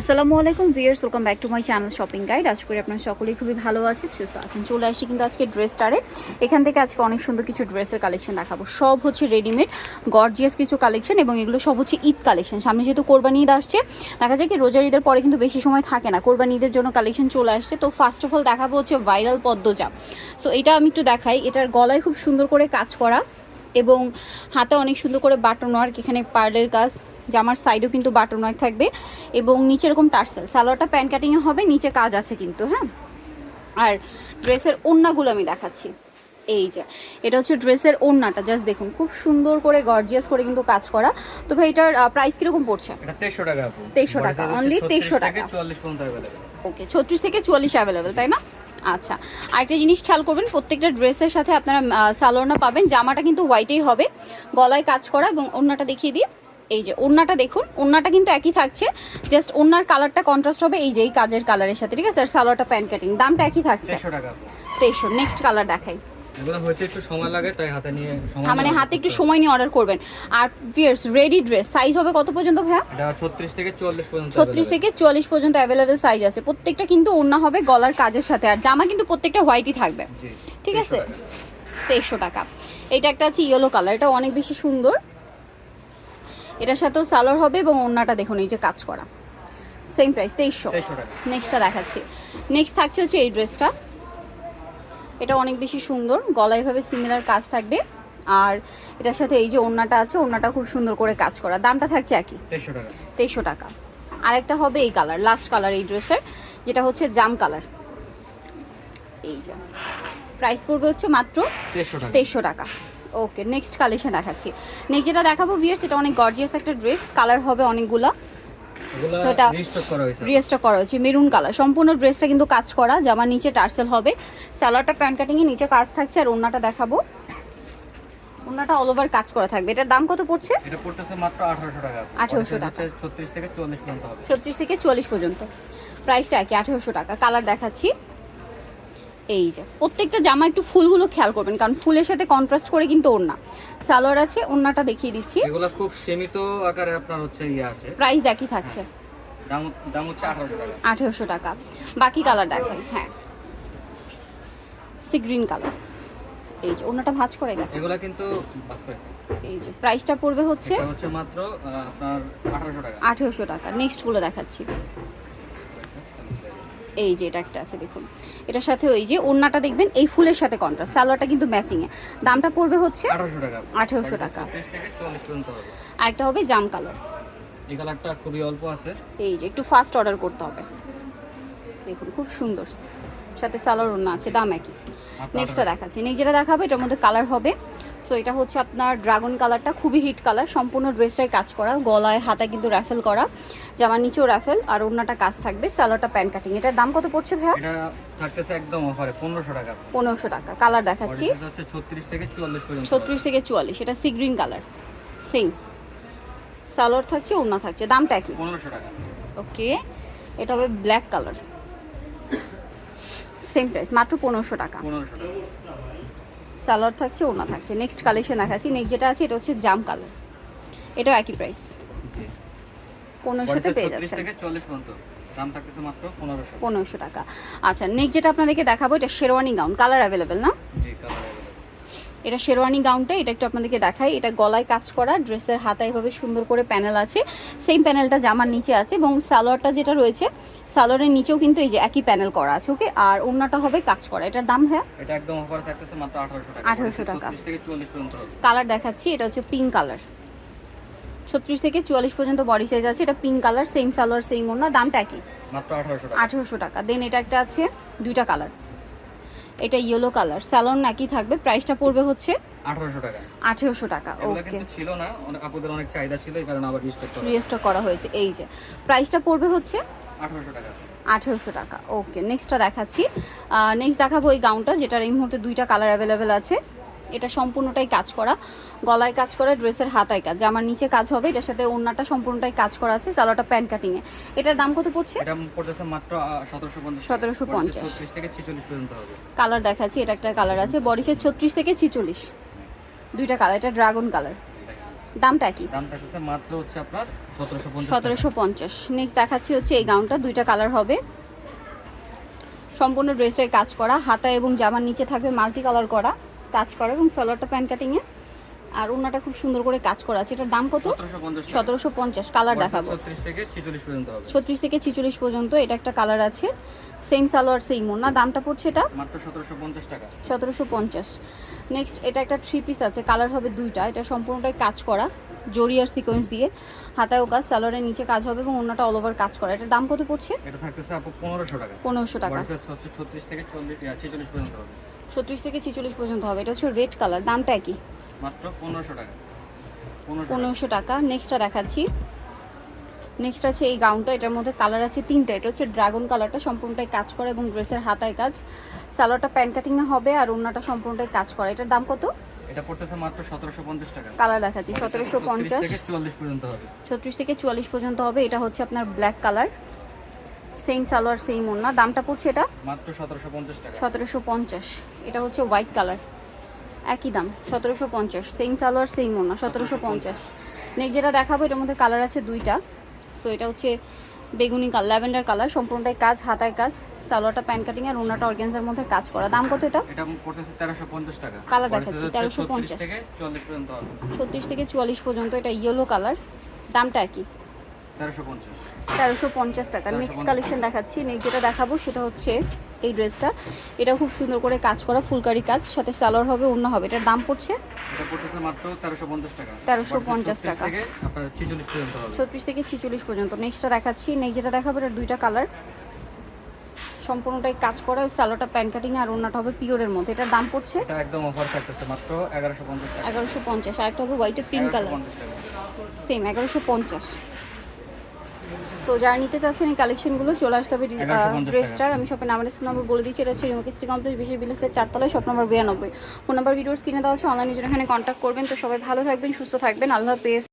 আসসালামু আলাইকুম viewers welcome back to my channel shopping guide. আশা করি আপনারা সকলেই খুবই ভালো আছেন, সুস্থ আছেন। চলে আসি কিন্তু আজকে ড্রেসটারে এখান থেকে আজকে অনেক সুন্দর কিছু ড্রেসের কালেকশন দেখাবো। সব হচ্ছে রেডিমেড গর্জিয়াস কিছু কালেকশন এবং এগুলো সব হচ্ছে ঈদ কালেকশন সামনে যেহেতু কোরবানি ঈদ আসছে, দেখা যায় কি রোজার ঈদের পরে কিন্তু বেশি সময় থাকে না। কোরবানি ঈদের জন্য কালেকশন চলে আসছে। তো ফার্স্ট অফ অল দেখাবো হচ্ছে ভাইরাল পদ্মজা। সো এটা আমি একটু দেখাই। এটার গলায় খুব সুন্দর করে কাজ করা এবং হাতে অনেক সুন্দর করে বাটন ওয়ার্ক এখানে পার্লের কাজ। জামার সাইডও কিন্তু বাটন ওয়ার্ক থাকবে এবং নিচে এরকম টার্সেল। সালোয়ারটা প্যান্ট কাটিংয়ে হবে নিচে কাজ আছে কিন্তু হ্যাঁ? আর ড্রেসের ওড়নাগুলো আমি দেখাচ্ছি। এই যে এটা হচ্ছে ড্রেসের ওড়নাটা জাস্ট দেখুন খুব সুন্দর করে গর্জিয়াস করে কিন্তু কাজ করা। তো ভাই এটার প্রাইস কীরকম পড়ছে? তেইশশো টাকা তেইশশো টাকা অনলি তেইশশো টাকা। ওকে ছত্রিশ থেকে চুয়াল্লিশ অ্যাভেলেবেল তাই না? আচ্ছা আরেকটা জিনিস খেয়াল করবেন প্রত্যেকটা ড্রেসের সাথে আপনারা সালোয়ারনা পাবেন জামাটা কিন্তু হোয়াইটেই হবে। গলায় কাজ করা এবং ওড়নাটা দেখিয়ে দিয়ে এই যে ওড়নাটা দেখুন ওড়নাটা কিন্তু একই থাকছে জাস্ট ওড়নার কালারটা কন্ট্রাস্ট হবে এই যে এই কাজের কালারের সাথে ঠিক আছে? আর সালোয়ারটা প্যান্ট কাটিং দামটা একই থাকছে। 2300 টাকা। আপু তেইশশো নেক্সট কালার দেখাই। এগুলো হচ্ছে একটু সময় লাগে তাই হাতে নিয়ে সময় মানে হাতে একটু সময় নিয়ে অর্ডার করবেন। আর ভিয়ার্স রেডি ড্রেস সাইজ হবে কত পর্যন্ত ভাইয়া? 36 থেকে 44 পর্যন্ত ছত্রিশ। থেকে চুয়াল্লিশ পর্যন্ত অ্যাভেলেবেল সাইজ আছে। প্রত্যেকটা কিন্তু ওড়না হবে গলার কাজের সাথে আর জামা কিন্তু প্রত্যেকটা হোয়াইটই থাকবে। জি ঠিক আছে। তেইশশো টাকা। এটা একটা আছে ইয়েলো কালার এটা অনেক বেশি সুন্দর। এটার সাথেও সালোয়ার হবে এবং ওড়নাটা দেখুন এই যে কাজ করা। সেম প্রাইস তেইশশো। নেক্সটটা দেখাচ্ছি। নেক্সট থাকছে হচ্ছে এই ড্রেসটা এটা অনেক বেশি সুন্দর গলায় এভাবে সিমিলার কাজ থাকবে। আর এটার সাথে এই যে ওড়নাটা আছে ওড়নাটা খুব সুন্দর করে কাজ করা। দামটা থাকছে একই। 2300 টাকা। তেইশশো টাকা। আরেকটা হবে এই কালার লাস্ট কালার এই ড্রেসের যেটা হচ্ছে জাম কালার এই যে। প্রাইস পড়বে হচ্ছে মাত্র 2300 তেইশশো টাকা। ওকে নেক্সট কালেকশন দেখাচ্ছি। নেক্সট যেটা দেখাবো ভিয়ার্স এটা অনেক গর্জিয়াস একটা ড্রেস কালার হবে অনেকগুলা। So রিস্টক করা হয়েছে। মেরুন কালার সম্পূর্ণ ড্রেসটা কিন্তু কাজ করা জামার নিচে টার্সেল হবে। স্যালোয়ারটা প্যান্ট কাটিংয়ে নিচে কাজ থাকছে আর ওড়নাটা দেখাবো। ওড়নাটা অল ওভার কাজ করা থাকবে। এটার দাম কত পড়ছে? এটা পড়তেছে মাত্র 1800 টাকা। 1800 টাকা। 36 থেকে 44 পর্যন্ত হবে। ছত্রিশ থেকে চুয়াল্লিশ পর্যন্ত। প্রাইসটা কি আঠেরোশো টাকা। কালার দেখাচ্ছি। এই যে প্রত্যেকটা জামা একটু ফুলগুলো খেয়াল করবেন কারণ ফুলের সাথে কন্ট্রাস্ট করে কিন্তু ওড়না। সালোয়ার আছে ওড়নাটা দেখিয়ে দিচ্ছি। এগুলো খুব সীমিত আকারে আপনার হচ্ছে ইয়ে আছে। প্রাইস একই থাকছে। দাম দাম হচ্ছে 1800 টাকা। বাকি কালার দেখাই হ্যাঁ। সি গ্রিন কালার এই যে ওড়নাটা ভাঁজ করে দেখ এগুলা কিন্তু বাস করে এই যে প্রাইসটা পড়বে হচ্ছে হচ্ছে মাত্র আপনার 1800 টাকা। আঠেরোশো টাকা। নেক্সটগুলো দেখাচ্ছি। এই যে এটা একটা আছে দেখুন। এটার সাথে ওই যে ওড়নাটা দেখবেন এই ফুলের সাথে কন্ট্রাস্ট সালোয়ারটা কিন্তু ম্যাচিংয়ে দামটা পড়বে হচ্ছে 1800 টাকা। 1800 টাকা। 36 থেকে 40 পর্যন্ত হবে। আর একটা হবে জাম কালার। এই কালারটা খুবই অল্প আছে। এই যে একটু ফাস্ট অর্ডার করতে হবে। দেখুন খুব সুন্দর। সাথে সালোয়ার ওড়না আছে দাম একই। নেক্সটটা দেখাচ্ছি। নেক্সট যেটা দেখাবো এটার মধ্যে কালার হবে সো এটা হচ্ছে আপনার ড্রাগন কালারটা খুবই হিট কালার সম্পূর্ণ ড্রেসটাই কাজ করা গলায় হাতায় কিন্তু র্যাফেল করা জামার নিচেও র্যাফেল আর ওড়নাটা কাজ থাকবে সালোয়ারটা প্যান্ট কাটিং এটার দাম কত পড়ছে ভাইয়া? এটা থাকতেছে একদম অফারে 1500 টাকা। পনেরোশো টাকা। কালার দেখাচ্ছি। সাইজ হচ্ছে 36 থেকে 44 পর্যন্ত। ছত্রিশ থেকে চুয়াল্লিশ। এটা সি গ্রিন কালার সিং সালোয়ার থাকছে ওড়না থাকছে। দামটা কি 1500 টাকা। ওকে এটা হবে ব্ল্যাক কালার সেম প্রাইস মাত্র পনেরোশো টাকা। 1500 টাকা। সালোয়ার থাকছে ওনা থাকছে। নেক্সট কালেকশন দেখাচ্ছি। নেক্সট যেটা আছে এটা হচ্ছে জাম কালার এটাও একই প্রাইস পনেরোশোতে পেয়ে 36 যাচ্ছেন। থেকে 40 পর্যন্ত। দাম থাকতেছে মাত্র পনেরোশো। টাকা। আচ্ছা নেক্সট যেটা আপনাদেরকে দেখাবো এটা শেরওয়ানি গাউন কালার অ্যাভেলেবেল না? এটা শেরওয়ানি গাউনটা এটা একটু আপনাদেরকে দেখাই। এটা গলায় কাজ করা ড্রেসের হাতায় এভাবে সুন্দর করে প্যানেল আছে। সেম প্যানেলটা জামার নিচে আছে এবং সালোয়ারটা যেটা রয়েছে সালোয়ারের নিচেও কিন্তু এই যে একই প্যানেল করা আছে ওকে আর ওড়নাটা হবে কাজ করা। এটার দাম হ্যাঁ এটা একদম অফার থাকতেছে মাত্র 1800 টাকা। 1800 টাকা। 36 থেকে 40 পর্যন্ত হবে। কালার দেখাচ্ছি এটা হচ্ছে পিঙ্ক কালার ছত্রিশ থেকে চুয়াল্লিশ পর্যন্ত বডি সাইজ আছে এটা pink colour same salwar same ওড়না দামটা একই। মাত্র 1800 টাকা। আঠেরোশো টাকা। দেন এটা একটা আছে দুইটা কালার এটা ইয়েলো কালার স্যালন নাকি থাকবে? প্রাইসটা পড়বে হচ্ছে 1800 টাকা। আঠেরোশো টাকা এগুলো ওকে ছিল না আপুদের অনেক চাহিদা ছিল এই কারণে আবার রিস্টক করা হয়েছে। এই যে। প্রাইসটা পড়বে হচ্ছে 1800 টাকা। আঠেরোশো টাকা ওকে নেক্সটটা দেখাচ্ছি। নেক্সট দেখাবো এই গাউনটা যেটার এই মুহূর্তে দুইটা কালার অ্যাভেলেবেল আছে। এটা সম্পূর্ণটাই কাজ করা। গলায় কাজ করা ড্রেসের হাতায় কাজ। জামার নিচে কাজ হবে এটার সাথে ওড়নাটা সম্পূর্ণটাই কাজ করা আছে সালোয়ারটা প্যান্ট কাটিংয়ে এটার দাম কত পড়ছে? এটা পড়তেছে মাত্র 1750 1750 36 থেকে 46 পর্যন্ত হবে। কালার দেখাচ্ছি এটা একটা কালার আছে। বডি সাইজ ছত্রিশ থেকে ছিচল্লিশ। দুইটা কালার এটা ড্রাগন কালার। দামটা কি দাম থাকতেছে মাত্র হচ্ছে আপনার সতেরোশো পঞ্চাশ সতেরোশো পঞ্চাশ। নেক্সট দেখাচ্ছি হচ্ছে এই গাউনটা দুইটা কালার হবে। সম্পূর্ণ ড্রেসটায় কাজ করা। হাতা এবং জামার নিচে থাকবে মাল্টি কালার করা। কাজ করা এবং সালোয়ারটা প্যান্ট কাটিংয়ে আর ওনাটা খুব সুন্দর করে কাজ করা আছে। এটার দাম কত? সতেরোশো পঞ্চাশ কালার দেখাবো। ছত্রিশ থেকে ছেচল্লিশ পর্যন্ত এটা একটা কালার আছে। সেম সালোয়ার সেম ওনা দামটা পড়ছে এটা? সতেরোশো পঞ্চাশ টাকা। সতেরোশো পঞ্চাশ। নেক্সট এটা একটা থ্রি পিস আছে। কালার হবে দুইটা। এটা সম্পূর্ণটাই কাজ করা। জরি আর সিকোয়েন্স দিয়ে। হাতায়ও কাজ সালোয়ারের নিচে কাজ হবে এবং অন্যটা অল ওভার কাজ করা। এটার দাম কত পড়ছে? এটা থাকতেছে আপু পনেরোশো টাকা। পনেরোশো টাকা। হচ্ছে ছত্রিশ থেকে চল্লিশ ছেচল্লিশ পর্যন্ত হবে। ছত্রিশ থেকে ছিচল্লিশ পর্যন্ত হবে। এটা হচ্ছে রেড কালার দামটা কি? মাত্র পনেরোশো টাকা। পনেরোশো টাকা। নেক্সটটা দেখাচ্ছি। নেক্সট আছে এই গাউনটা এটার মধ্যে কালার আছে তিনটা। এটা হচ্ছে ড্রাগন কালারটা সম্পূর্ণটাই কাজ করা এবং ড্রেসের হাতায় কাজ। সালোয়ারটা প্যান্ট কাটিংয়ে হবে আর অন্যটা সম্পূর্ণটাই কাজ করা। এটার দাম কত? এটা পড়তেছে মাত্র সতেরোশো পঞ্চাশ টাকা। কালার দেখাচ্ছি। সতেরোশো পঞ্চাশ থেকে চুয়াল্লিশ পর্যন্ত হবে। ছত্রিশ থেকে চুয়াল্লিশ পর্যন্ত হবে। এটা হচ্ছে আপনার black colour same salwar same ওন্না দামটা পড়ছে এটা? মাত্র সতেরোশো পঞ্চাশ টাকা। পঞ্চাশ। এটা হচ্ছে হোয়াইট কালার একই দাম সতেরোশো পঞ্চাশ। সেম সালোয়ার সেম সতেরোশো পঞ্চাশ। নেক্সট যেটা দেখাবো এটার মধ্যে কালার আছে দুইটা। সো এটা হচ্ছে বেগুনি কালার ল্যাভেন্ডার কালার সম্পূর্ণটাই কাজ হাতায় কাজ। সালোয়ারটা প্যান্ট কাটিং আর ওনাটা অর্গেন্সার মধ্যে কাজ করা। দাম কত এটা? এটা পড়তেছে তেরোশো পঞ্চাশ টাকা। কালার দেখাচ্ছি, 1350 থেকে পর্যন্ত হবে। ছত্রিশ থেকে চুয়াল্লিশ পর্যন্ত এটা ইয়েলো কালার দামটা একই। তেরোশো পঞ্চাশ। তেরোশো পঞ্চাশ টাকা। নেক্সট কালেকশন দেখাচ্ছি। নেক্সট যেটা দেখাবো সেটা হচ্ছে এই ড্রেসটা। এটা খুব সুন্দর করে কাজ করা ফুলকারি কাজ সাথে সালোয়ার হবে অন্য হবে। এটার দাম পড়ছে তেরোশো পঞ্চাশ টাকা। 1350 বডি সাইজ 36 টাকা। থেকে ছেচল্লিশ পর্যন্ত ছত্রিশ থেকে ছিচল্লিশ পর্যন্ত। নেক্সটটা দেখাচ্ছি। নেক্সট যেটা দেখাবো এটা দুইটা কালার সম্পূর্ণটাই কাজ করা। ওই সালোয়ারটা প্যান্ট কাটিং আর অন্যটা হবে পিওরের মধ্যে। এটার দাম পড়ছে এটা একদম অফার থাকতেছে মাত্র এগারোশো পঞ্চাশ টাকা। পঞ্চাশ। আর একটা হবে হোয়াইটের পিঙ্ক কালার সেম এগারোশো পঞ্চাশ। সো যারা নিতে চাচ্ছেন এই কালেকশনগুলো চলে আসতে হবে 1150 ড্রেসটার আমি শপের নাম্বার ফোন নাম্বার বলে দিচ্ছি এটা হচ্ছে রিমোকিস্ট্রি কমপ্লেক্স বিশেষ বিলেসের চারতলায় শপ নম্বর বিরানব্বই। ফোন নাম্বার ভিডিওস কিনে দেওয়া হচ্ছে অনলাইনে জন্য এখানে কন্ট্যাক্ট করবেন। তো সবাই ভালো থাকবেন সুস্থ থাকবেন। আল্লাহ হাফেজ।